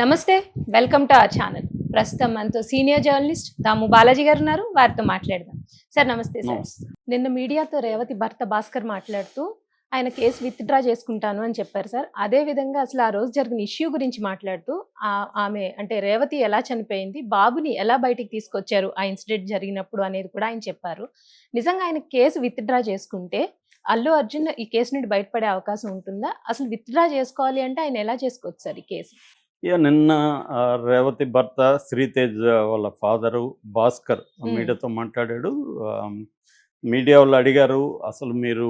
నమస్తే welcome to our channel. ప్రస్తుతం మనతో సీనియర్ జర్నలిస్ట్ దాము బాలాజీ గారు ఉన్నారు వారితో మాట్లాడదాం. సార్ నమస్తే సార్. నిన్న మీడియాతో రేవతి భర్త భాస్కర్ మాట్లాడుతూ ఆయన కేసు విత్డ్రా చేసుకుంటాను అని చెప్పారు సార్. అదే విధంగా అసలు ఆ రోజు జరిగిన ఇష్యూ గురించి మాట్లాడుతూ ఆమె అంటే రేవతి ఎలా చనిపోయింది బాబుని ఎలా బయటికి తీసుకొచ్చారు ఆ ఇన్సిడెంట్ జరిగినప్పుడు అనేది కూడా ఆయన చెప్పారు. నిజంగా ఆయన కేసు విత్డ్రా చేసుకుంటే అల్లు అర్జున్ ఈ కేసు నుండి బయటపడే అవకాశం ఉంటుందా? అసలు విత్డ్రా చేసుకోవాలి అంటే ఆయన ఎలా చేసుకోవచ్చు సార్ ఈ కేసు? ఇక నిన్న రేవతి భర్త శ్రీతేజ్ వాళ్ళ ఫాదరు భాస్కర్. మీడియాతో మాట్లాడాడు మీడియా వాళ్ళు అడిగారు అసలు మీరు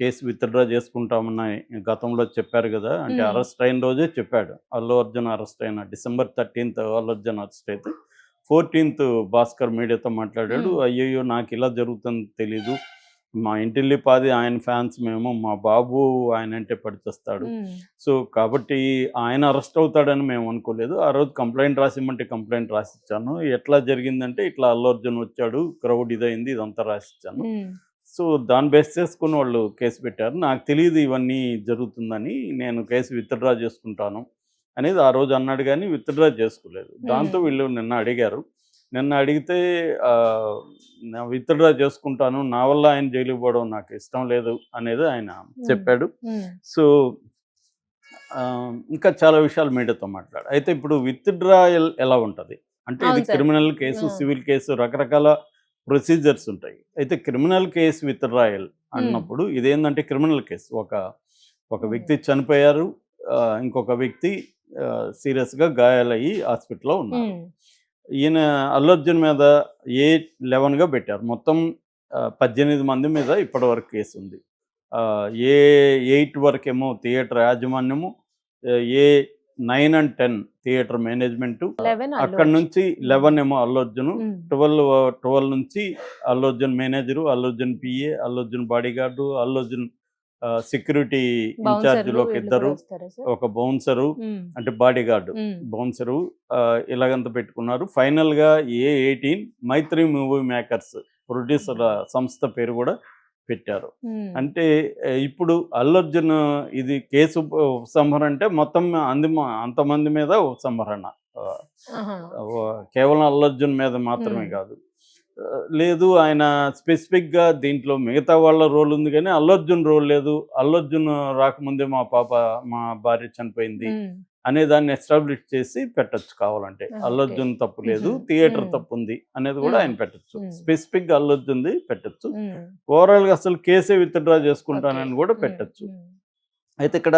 కేసు విత్డ్రా చేసుకుంటామన్న గతంలో చెప్పారు కదా అంటే. అరెస్ట్ అయిన రోజే చెప్పాడు అల్లు అర్జున్ అరెస్ట్ అయిన December thirteenth Allu Arjun arrest అయితే ఫోర్టీన్త్ భాస్కర్ మీడియాతో మాట్లాడాడు. అయ్యయ్యో నాకు ఇలా జరుగుతుంది తెలీదు మా ఇంటిల్లి పాది ఆయన ఫ్యాన్స్ మేము మా బాబు ఆయన అంటే పడిచేస్తాడు సో కాబట్టి ఆయన అరెస్ట్ అవుతాడని మేము అనుకోలేదు. ఆ రోజు కంప్లైంట్ రాసిమ్మంటే కంప్లైంట్ రాసిచ్చాను. ఎట్లా జరిగిందంటే ఇట్లా అల్లు అర్జున్ వచ్చాడు క్రౌడ్ ఇదైంది ఇదంతా రాసిచ్చాను. సో దాన్ని బేస్ చేసుకుని వాళ్ళు కేసు పెట్టారు. నాకు తెలియదు ఇవన్నీ జరుగుతుందని నేను కేసు విత్డ్రా చేసుకుంటాను అనేది ఆ రోజు అన్నాడు కానీ విత్డ్రా చేసుకోలేదు. దాంతో. వీళ్ళు నిన్న అడిగారు. నిన్న అడిగితే విత్డ్రా చేసుకుంటాను నా వల్ల ఆయన జైలుకి పోవడం నాకు ఇష్టం లేదు అనేది ఆయన చెప్పాడు. సో ఇంకా చాలా విషయాలు మీడియాతో మాట్లాడు అయితే ఇప్పుడు విత్డ్రాయల్ ఎలా ఉంటుంది? అంటే ఇది. Criminal case. సివిల్ కేసు రకరకాల ప్రొసీజర్స్ ఉంటాయి. అయితే క్రిమినల్ కేసు విత్డ్రాయల్ అన్నప్పుడు ఇదేంటంటే క్రిమినల్ కేసు. ఒక ఒక. వ్యక్తి చనిపోయారు ఇంకొక వ్యక్తి సీరియస్గా గాయాలయ్యి హాస్పిటల్లో ఉన్నారు. ఈయన అల్లు అర్జున్ మీద ఏ లెవెన్గా పెట్టారు? మొత్తం పద్దెనిమిది మంది మీద ఇప్పటి వరకు కేసు ఉంది. ఏ ఎయిట్ వరకేమో theatre యాజమాన్యము A nine and ten theatre management 11 Allu అక్కడ. నుంచి లెవెన్ ఏమో అల్లు అర్జున్ ట్వెల్వ్ ట్వెల్వ్ నుంచి Allu Arjun manager Allu Arjun PA Allu Arjun bodyguard Allu Arjun security ఇన్ఛార్జ్లోకి వీళ్ళు ఇద్దరు? ఒక బౌన్సరు అంటే బాడీ గార్డు బౌన్సరు ఇలాగంత పెట్టుకున్నారు. ఫైనల్గా A eighteen Mythri movie makers producer సంస్థ పేరు కూడా పెట్టారు. అంటే ఇప్పుడు అల్లు అర్జున్ ఇది కేసు ఉప- ఉపసంహరణ అంటే మొత్తం అంది అంతమంది మీద ఉపసంహరణ. కేవలం అల్లు అర్జున్ మీద మాత్రమే. కాదు. లేదు ఆయన స్పెసిఫిక్గా దీంట్లో మిగతా వాళ్ళ రోల్ ఉంది కానీ అల్లు అర్జున్ రోల్ లేదు అల్లు అర్జున్ రాకముందే మా పాప మా భార్య చనిపోయింది అనే దాన్ని ఎస్టాబ్లిష్ చేసి పెట్టొచ్చు కావాలంటే అల్లు okay. అర్జున్ తప్పు లేదు. థియేటర్. తప్పు ఉంది అనేది కూడా. ఆయన పెట్టచ్చు Mm. స్పెసిఫిక్గా అల్లు అర్జున్ది పెట్టచ్చు ఉమ్, ఓవరాల్గా అసలు కేసే విత్డ్రా చేసుకుంటానని. కూడా పెట్టచ్చు అయితే ఇక్కడ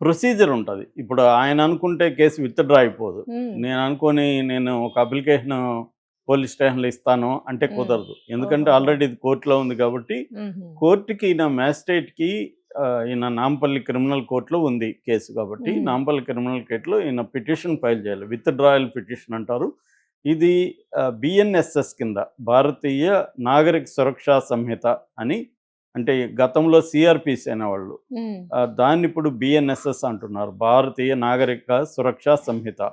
ప్రొసీజర్ ఉంటుంది ఇప్పుడు ఆయన అనుకుంటే కేసు విత్డ్రా అయిపోదు నేను అనుకొని నేను ఒక అప్లికేషన్ పోలీస్ స్టేషన్లో ఇస్తాను అంటే. కుదరదు ఎందుకంటే. ఆల్రెడీ ఇది కోర్టులో ఉంది కాబట్టి కోర్టుకి ఈయన మ్యాజిస్ట్రేట్కి ఈయన నాంపల్లి క్రిమినల్ కోర్టులో ఉంది కేసు కాబట్టి. నాంపల్లి క్రిమినల్ కోర్టులో ఈయన పిటిషన్ ఫైల్ చేయాలి విత్ డ్రాయల్ పిటిషన్ అంటారు ఇది బిఎన్ఎస్ఎస్ కింద భారతీయ నాగరిక సురక్షా సంహిత అని అంటే గతంలో సిఆర్పిసి అనేవాళ్ళు దాన్ని ఇప్పుడు బిఎన్ఎస్ఎస్ అంటున్నారు. భారతీయ నాగరిక సురక్షా సంహిత.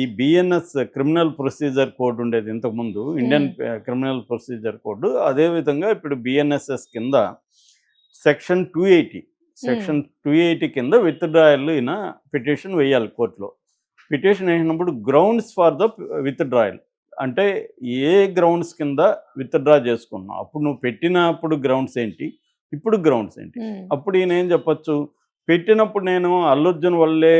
ఈ బిఎన్ఎస్ క్రిమినల్ ప్రొసీజర్ కోడ్ ఉండేది ఇంతకుముందు. Indian criminal procedure code. అదేవిధంగా ఇప్పుడు బిఎన్ఎస్ఎస్ కింద section two eighty section two eighty కింద విత్డ్రాయల్ ఈయన పిటిషన్ వేయాలి కోర్టులో. పిటిషన్ వేసినప్పుడు గ్రౌండ్స్ ఫర్ ద విత్డ్రాయల్ అంటే ఏ గ్రౌండ్స్ కింద విత్డ్రా చేసుకున్నావు? అప్పుడు నువ్వు పెట్టినప్పుడు గ్రౌండ్స్ ఏంటి? ఇప్పుడు గ్రౌండ్స్ ఏంటి? అప్పుడు ఈయన ఏం చెప్పొచ్చు? పెట్టినప్పుడు నేను అల్లుర్జున్ వల్లే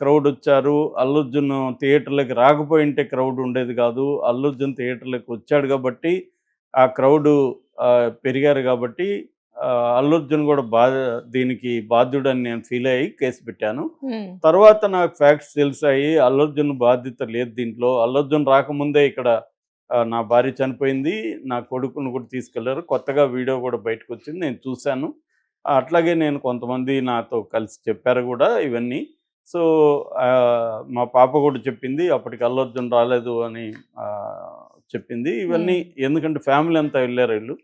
క్రౌడ్ వచ్చారు. అల్లుర్జున్ థియేటర్లోకి రాకపోయింటే క్రౌడ్ ఉండేది కాదు. అల్లుర్జున్ థియేటర్లోకి వచ్చాడు కాబట్టి ఆ క్రౌడ్ పెరిగారు కాబట్టి అల్లుర్జున్ కూడా బా దీనికి బాధ్యుడని నేను ఫీల్ అయ్యి కేసు పెట్టాను. తర్వాత నాకు ఫ్యాక్ట్స్ తెలిసాయి అల్లర్జున్ బాధ్యత లేదు దీంట్లో. అల్లర్జున్ రాకముందే ఇక్కడ నా భార్య చనిపోయింది నా కొడుకును కూడా తీసుకెళ్ళారు. కొత్తగా వీడియో కూడా బయటకు వచ్చింది నేను చూశాను. అట్లాగే నేను కొంతమంది నాతో కలిసి చెప్పారు కూడా ఇవన్నీ. సో మా పాప కూడా చెప్పింది అప్పటికి అల్లర్జున్ రాలేదు అని చెప్పింది. ఇవన్నీ ఎందుకంటే ఫ్యామిలీ అంతా వెళ్ళారు వీళ్ళు.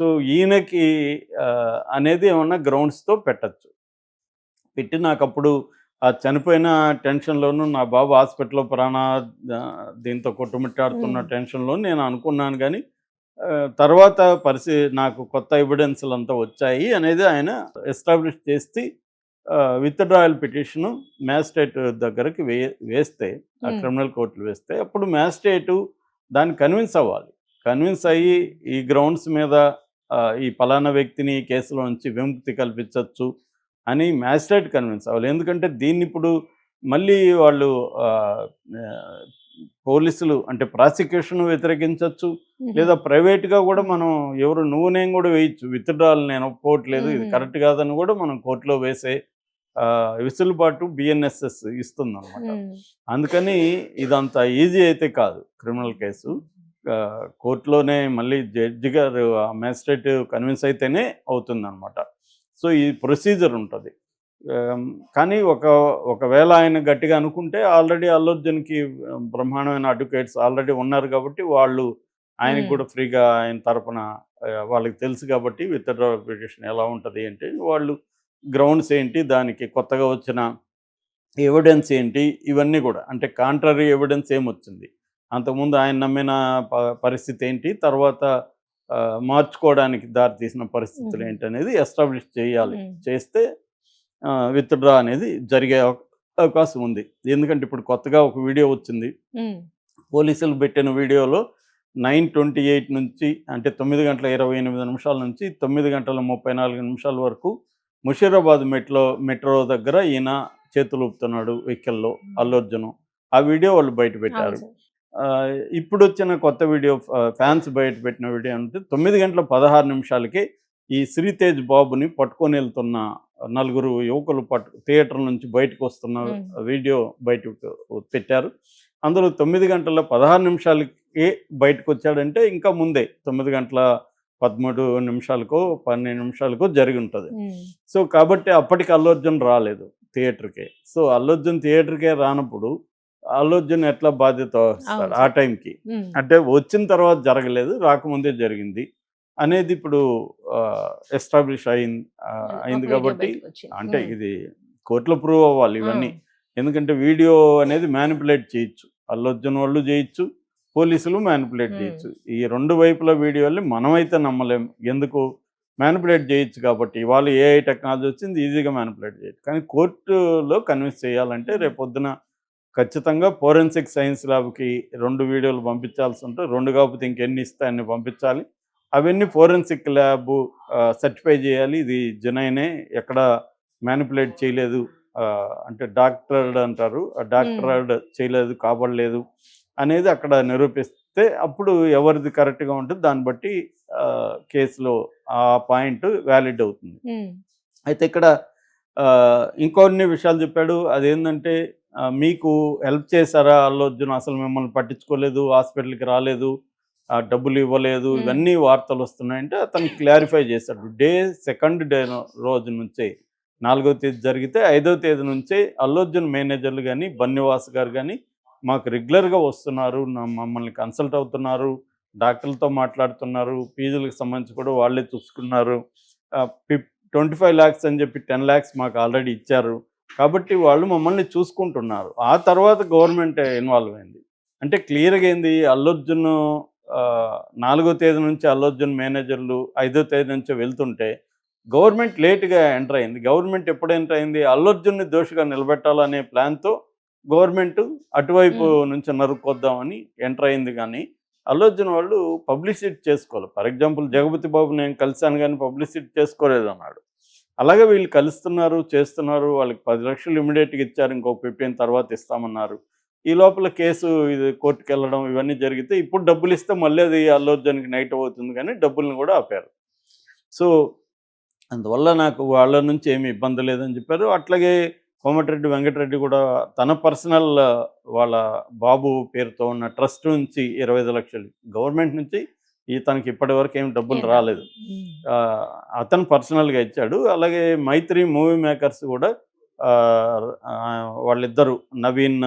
సో ఈయనకి అనేది ఏమన్నా గ్రౌండ్స్తో పెట్టచ్చు. పెట్టి నాకు అప్పుడు ఆ చనిపోయిన టెన్షన్లోను నా బాబు హాస్పిటల్లో ప్రాణ దీంతో కొట్టుమిట్టాడుతున్న. టెన్షన్లో నేను అనుకున్నాను కానీ తర్వాత పరిస్థితి నాకు కొత్త ఎవిడెన్స్లు అంతా వచ్చాయి అనేది ఆయన ఎస్టాబ్లిష్ చేసి విత్డ్రాయల్ పిటిషన్ మ్యాజిస్ట్రేట్ దగ్గరికి వే వేస్తే ఆ. క్రిమినల్ కోర్టులు వేస్తే అప్పుడు మ్యాజిస్ట్రేటు దాన్ని కన్విన్స్ అవ్వాలి. కన్విన్స్ అయ్యి ఈ గ్రౌండ్స్ మీద ఈ పలానా వ్యక్తిని ఈ కేసులో నుంచి విముక్తి కల్పించవచ్చు అని మ్యాజిస్ట్రేట్ కన్విన్స్ అవ్వాలి. ఎందుకంటే దీన్ని ఇప్పుడు మళ్ళీ వాళ్ళు పోలీసులు అంటే ప్రాసిక్యూషన్ వ్యతిరేకించవచ్చు లేదా ప్రైవేట్గా కూడా మనం ఎవరు నువ్వు నేను కూడా వేయచ్చు. విత్డ్రాల్ నేను ఒప్పుకోవట్లేదు ఇది. కరెక్ట్ కాదని కూడా మనం కోర్టులో వేసే వెసులుబాటు బిఎన్ఎస్ఎస్ ఇస్తుంది అనమాట అందుకని ఇదంత ఈజీ అయితే కాదు క్రిమినల్ కేసు. కోర్టులోనే మళ్ళీ జడ్జి గారు మ్యాజిస్ట్రేట్ కన్విన్స్ అయితేనే అవుతుంది అనమాట సో ఈ ప్రొసీజర్ ఉంటుంది. కానీ ఒక ఒకవేళ ఆయన గట్టిగా అనుకుంటే ఆల్రెడీ అల్లర్జున్కి బ్రహ్మాండమైన అడ్వకేట్స్ ఆల్రెడీ ఉన్నారు కాబట్టి వాళ్ళు ఆయనకి. కూడా ఫ్రీగా ఆయన తరపున వాళ్ళకి తెలుసు కాబట్టి విత్ పిటిషన్ ఎలా ఉంటుంది అంటే వాళ్ళు గ్రౌండ్స్ ఏంటి దానికి కొత్తగా వచ్చిన ఎవిడెన్స్ ఏంటి ఇవన్నీ కూడా. అంటే కాంట్రరీ ఎవిడెన్స్ ఏమొచ్చింది అంతకుముందు ఆయన నమ్మిన ప- పరిస్థితి ఏంటి? తర్వాత మార్చుకోవడానికి దారితీసిన పరిస్థితులు. ఏంటి అనేది ఎస్టాబ్లిష్ చేయాలి. చేస్తే విత్డ్రా అనేది జరిగే అవ- అవకాశం ఉంది. ఎందుకంటే ఇప్పుడు కొత్తగా ఒక వీడియో వచ్చింది. పోలీసులు పెట్టిన వీడియోలో నైన్ ట్వంటీ ఎయిట్ నుంచి అంటే తొమ్మిది గంటల ఇరవై ఎనిమిది నిమిషాల నుంచి తొమ్మిది గంటల ముప్పై నాలుగు నిమిషాల వరకు ముషీరాబాద్ మెట్రో మెట్రో దగ్గర ఈయన చేతులు ఊపుతున్నాడు వెహికల్లో అల్లు అర్జున్. ఆ వీడియో వాళ్ళు బయట పెట్టారు. ఇప్పుడు వచ్చిన కొత్త వీడియో ఫ్యాన్స్ బయట పెట్టిన వీడియో అంటే తొమ్మిది గంటల పదహారు నిమిషాలకి ఈ శ్రీతేజ్ బాబుని పట్టుకొని వెళ్తున్న నలుగురు యువకులు పట్టు థియేటర్ నుంచి బయటకు వస్తున్న. వీడియో బయటకు పెట్టారు. అందులో తొమ్మిది గంటల పదహారు నిమిషాలకి బయటకు వచ్చాడంటే ఇంకా ముందే తొమ్మిది గంటల పదమూడు నిమిషాలకో పన్నెండు నిమిషాలకో జరిగి ఉంటుంది. సో కాబట్టి అప్పటికి అల్లు అర్జున్ రాలేదు థియేటర్కి. సో అల్లు అర్జున్ థియేటర్కే రానప్పుడు అల్లు అర్జున్ ఎట్లా బాధ్యత వహిస్తాడు ఆ. టైంకి? అంటే వచ్చిన తర్వాత జరగలేదు రాకముందే జరిగింది అనేది ఇప్పుడు ఎస్టాబ్లిష్ అయింది అయింది కాబట్టి అంటే ఇది కోర్టులో ప్రూవ్ అవ్వాలి ఇవన్నీ. ఎందుకంటే వీడియో అనేది మ్యానిపులేట్ చేయొచ్చు. అల్లు అర్జున్ వాళ్ళు చేయొచ్చు. పోలీసులు మ్యానిపులేట్ Hmm. చేయొచ్చు. ఈ రెండు వైపుల వీడియోల్ని మనమైతే నమ్మలేం. ఎందుకు? మ్యానిపులేట్ చేయొచ్చు కాబట్టి. ఇవాళ ఏఐ టెక్నాలజీ వచ్చింది ఈజీగా మ్యానిపులేట్ చేయొచ్చు. కానీ కోర్టులో కన్విన్స్ చేయాలంటే Hmm. రేపొద్దున ఖచ్చితంగా ఫోరెన్సిక్ సైన్స్ ల్యాబ్కి రెండు వీడియోలు పంపించాల్సి ఉంటే రెండు కాకపోతే ఇంకెన్ని ఇస్తే అన్ని పంపించాలి. అవన్నీ ఫోరెన్సిక్ ల్యాబ్ సర్టిఫై చేయాలి. ఇది జనైనే ఎక్కడ మ్యానిపులేట్ చేయలేదు. అంటే డాక్టర్డ్ అంటారు. ఆ డాక్టర్డ్ చేయలేదు కాబడలేదు. అనేది అక్కడ నిరూపిస్తే అప్పుడు ఎవరిది కరెక్ట్గా ఉంటుంది దాన్ని బట్టి కేసులో ఆ పాయింట్ వ్యాలిడ్ అవుతుంది. అయితే ఇక్కడ ఇంకొన్ని విషయాలు చెప్పాడు. అదేంటంటే మీకు హెల్ప్ చేశారా అల్లు అర్జున్? అసలు మిమ్మల్ని పట్టించుకోలేదు హాస్పిటల్కి రాలేదు డబ్బులు ఇవ్వలేదు. ఇవన్నీ వార్తలు వస్తున్నాయంటే అతను క్లారిఫై చేశాడు. డే సెకండ్ డే రోజు నుంచే నాలుగో తేదీ జరిగితే ఐదో తేదీ నుంచే అల్లు అర్జున్ మేనేజర్లు కానీ బన్నివాస్ గారు కానీ మాకు రెగ్యులర్గా వస్తున్నారు మమ్మల్ని కన్సల్ట్ అవుతున్నారు డాక్టర్లతో మాట్లాడుతున్నారు ఫీజులకు సంబంధించి కూడా వాళ్ళే చూసుకున్నారు. ట్వంటీ ఫైవ్ ల్యాక్స్ అని చెప్పి టెన్ ల్యాక్స్ మాకు ఆల్రెడీ ఇచ్చారు. కాబట్టి వాళ్ళు మమ్మల్ని చూసుకుంటున్నారు. ఆ తర్వాత గవర్నమెంట్ ఇన్వాల్వ్ అయింది. అంటే క్లియర్గా ఏంది? అల్లర్జున్ నాలుగో తేదీ నుంచి అల్లర్జున్ మేనేజర్లు ఐదో తేదీ నుంచి వెళ్తుంటే గవర్నమెంట్ లేట్గా ఎంటర్ అయింది. గవర్నమెంట్ ఎప్పుడు ఎంటర్ అయింది? అల్లర్జున్ని దోషిగా నిలబెట్టాలనే ప్లాన్తో గవర్నమెంట్ అటువైపు నుంచి నరుక్కొద్దామని ఎంటర్ అయింది కానీ అల్లర్జున్ వాళ్ళు పబ్లిసిటీ చేసుకోవాలి. ఫర్ ఎగ్జాంపుల్ జగపతి బాబు నేను కలిశాను కానీ పబ్లిసిటీ చేసుకోలేదు అన్నాడు అలాగే వీళ్ళు కలుస్తున్నారు చేస్తున్నారు వాళ్ళకి పది లక్షలు ఇమీడియట్గా ఇచ్చారు ఇంకొక ఫిఫ్టీన్ తర్వాత ఇస్తామన్నారు. ఈ లోపల కేసు ఇది కోర్టుకు వెళ్ళడం ఇవన్నీ జరిగితే ఇప్పుడు డబ్బులు ఇస్తే మళ్ళీ అది అల్లు అర్జున్కి నైట్ అవుతుంది కానీ డబ్బుల్ని కూడా ఆపారు. సో అందువల్ల నాకు వాళ్ళ నుంచి ఏమి ఇబ్బంది లేదని చెప్పారు. అట్లాగే కోమటిరెడ్డి వెంకటరెడ్డి కూడా తన పర్సనల్ వాళ్ళ బాబు పేరుతో ఉన్న ట్రస్ట్ నుంచి ఇరవై ఐదు లక్షలు గవర్నమెంట్ నుంచి ఇతనికి ఇప్పటి వరకు ఏం డబ్బులు రాలేదు. అతను పర్సనల్గా ఇచ్చాడు. అలాగే మైత్రి మూవీ మేకర్స్ కూడా వాళ్ళిద్దరు నవీన్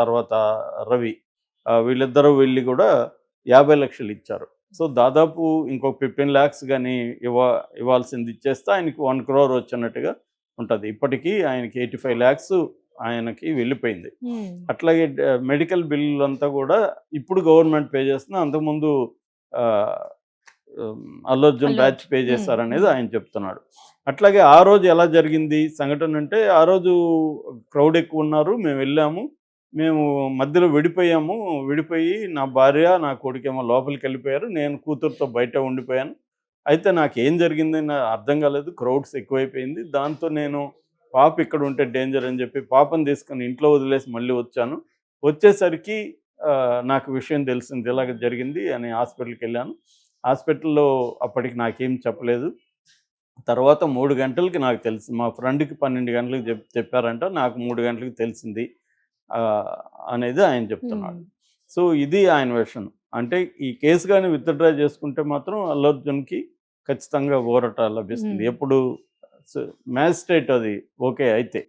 తర్వాత రవి వీళ్ళిద్దరూ వెళ్ళి కూడా యాభై లక్షలు ఇచ్చారు. సో దాదాపు ఇంకొక ఫిఫ్టీన్ ల్యాక్స్ కానీ ఇవ్వ ఇవ్వాల్సింది ఇచ్చేస్తే ఆయనకి వన్ క్రోర్ వచ్చినట్టుగా ఉంటుంది. ఇప్పటికీ ఆయనకి ఎయిటీ ఫైవ్ ల్యాక్స్ ఆయనకి వెళ్ళిపోయింది. అట్లాగే మెడికల్ బిల్లులు అంతా కూడా ఇప్పుడు గవర్నమెంట్ పే చేస్తుంది. అంతకుముందు ఆ, అల్లు అర్జున్ అల్లు బ్యాచ్. పే. చేశారనేది ఆయన చెప్తున్నాడు. అట్లాగే ఆ రోజు ఎలా జరిగింది? సంఘటన అంటే ఆ రోజు క్రౌడ్ ఎక్కువ ఉన్నారు. మేము వెళ్ళాము. మేము మధ్యలో విడిపోయాము. విడిపోయి నా భార్య నా కొడుకేమో లోపలికి వెళ్ళిపోయారు. నేను కూతురుతో బయట ఉండిపోయాను. అయితే నాకు ఏం జరిగింది నా అర్థం కాలేదు. క్రౌడ్స్ ఎక్కువైపోయింది. దాంతో నేను పాప ఇక్కడ ఉంటే డేంజర్ అని చెప్పి పాపను తీసుకొని ఇంట్లో వదిలేసి మళ్ళీ వచ్చాను. వచ్చేసరికి నాకు విషయం తెలిసింది. ఇలాగ జరిగింది అని హాస్పిటల్కి వెళ్ళాను. హాస్పిటల్లో అప్పటికి నాకేం చెప్పలేదు. తర్వాత మూడు గంటలకి నాకు తెలిసి మా ఫ్రెండ్కి పన్నెండు గంటలకు చెప్ చెప్పారంట. నాకు మూడు గంటలకు తెలిసింది. అనేది ఆయన చెప్తున్నాడు. సో ఇది ఆయన వెర్షన్ అంటే ఈ కేసు కానీ విత్డ్రా చేసుకుంటే మాత్రం అల్లు అర్జున్కి ఖచ్చితంగా ఊరట లభిస్తుంది. ఎప్పుడు మ్యాజిస్ట్రేట్ అది ఓకే అయితే.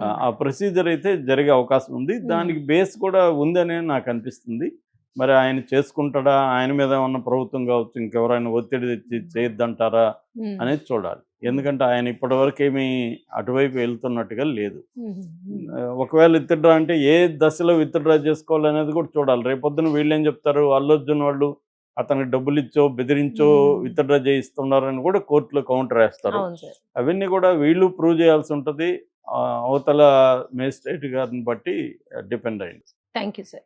ఆ- ప్రొసీజర్ అయితే జరిగే అవకాశం ఉంది. దానికి బేస్ కూడా ఉందనే నాకు అనిపిస్తుంది. మరి ఆయన చేసుకుంటాడా? ఆయన మీద ఉన్న ప్రభుత్వం కావచ్చు ఇంకెవరైనా ఒత్తిడి తెచ్చి చేయొద్దంటారా. అనేది చూడాలి. ఎందుకంటే ఆయన ఇప్పటివరకు ఏమీ అటువైపు వెళ్తున్నట్టుగా లేదు. ఒకవేళ విత్డ్రా అంటే ఏ దశలో విత్డ్రా చేసుకోవాలనేది కూడా చూడాలి. రేపొద్దున వీళ్ళు ఏం చెప్తారు? అల్లు అర్జున్ వాళ్ళు అతనికి డబ్బులు ఇచ్చో బెదిరించో. విత్డ్రా చేయిస్తున్నారని కూడా కోర్టులో కౌంటర్ వేస్తారు. అవన్నీ కూడా వీళ్ళు ప్రూవ్ చేయాల్సి ఉంటుంది. అవతల మేజిస్ట్రేట్ గారిని బట్టి డిపెండ్ అయింది. Thank you sir.